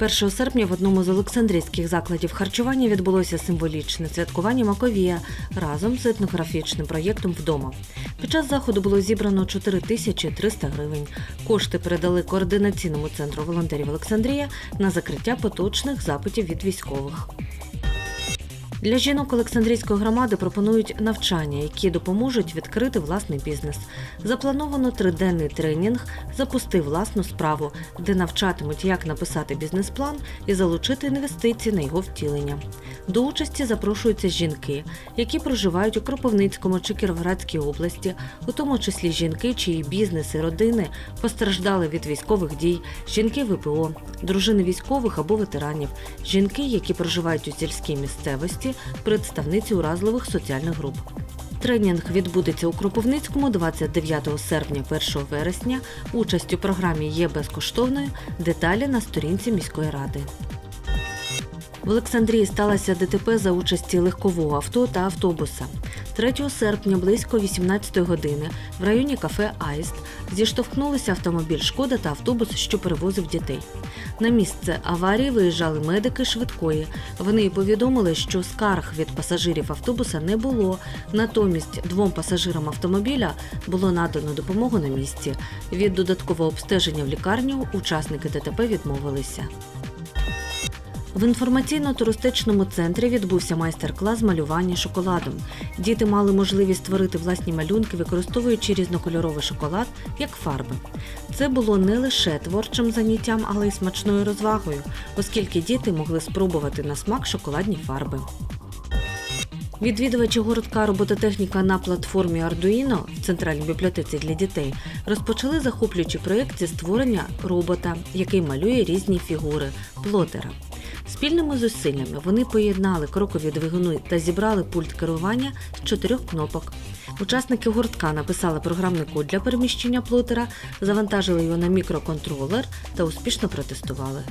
1 серпня в одному з олександрійських закладів харчування відбулося символічне святкування Маковія разом з етнографічним проєктом вдома. Під час заходу було зібрано 4300 гривень. Кошти передали координаційному центру волонтерів Олександрія на закриття поточних запитів від військових. Для жінок Олександрійської громади пропонують навчання, які допоможуть відкрити власний бізнес. Заплановано триденний тренінг Запусти власну справу, де навчатимуть, як написати бізнес-план і залучити інвестиції на його втілення. До участі запрошуються жінки, які проживають у Кропивницькому чи Кіровоградській області, у тому числі жінки, чиї бізнес і родини постраждали від військових дій, жінки ВПО, дружини військових або ветеранів, жінки, які проживають у сільській місцевості, представниці уразливих соціальних груп. Тренінг відбудеться у Кропивницькому 29 серпня 1 вересня. Участь у програмі є безкоштовною. Деталі на сторінці міської ради. В Олександрії сталося ДТП за участі легкового авто та автобуса. 3 серпня близько 18 години в районі кафе Аїст зіштовхнулися автомобіль Шкода та автобус, що перевозив дітей. На місце аварії виїжджали медики швидкої. Вони повідомили, що скарг від пасажирів автобуса не було. Натомість двом пасажирам автомобіля було надано допомогу на місці. Від додаткового обстеження в лікарню учасники ДТП відмовилися. В інформаційно-туристичному центрі відбувся майстер-клас малювання шоколадом. Діти мали можливість створити власні малюнки, використовуючи різнокольоровий шоколад як фарби. Це було не лише творчим заняттям, але й смачною розвагою, оскільки діти могли спробувати на смак шоколадні фарби. Відвідувачі городка робототехніка на платформі Arduino в центральній бібліотеці для дітей розпочали захоплюючий проєкт зі створення робота, який малює різні фігури плотера. Спільними зусиллями вони поєднали крокові двигуни та зібрали пульт керування з чотирьох кнопок. Учасники гуртка написали програмний код для переміщення плотера, завантажили його на мікроконтролер та успішно протестували.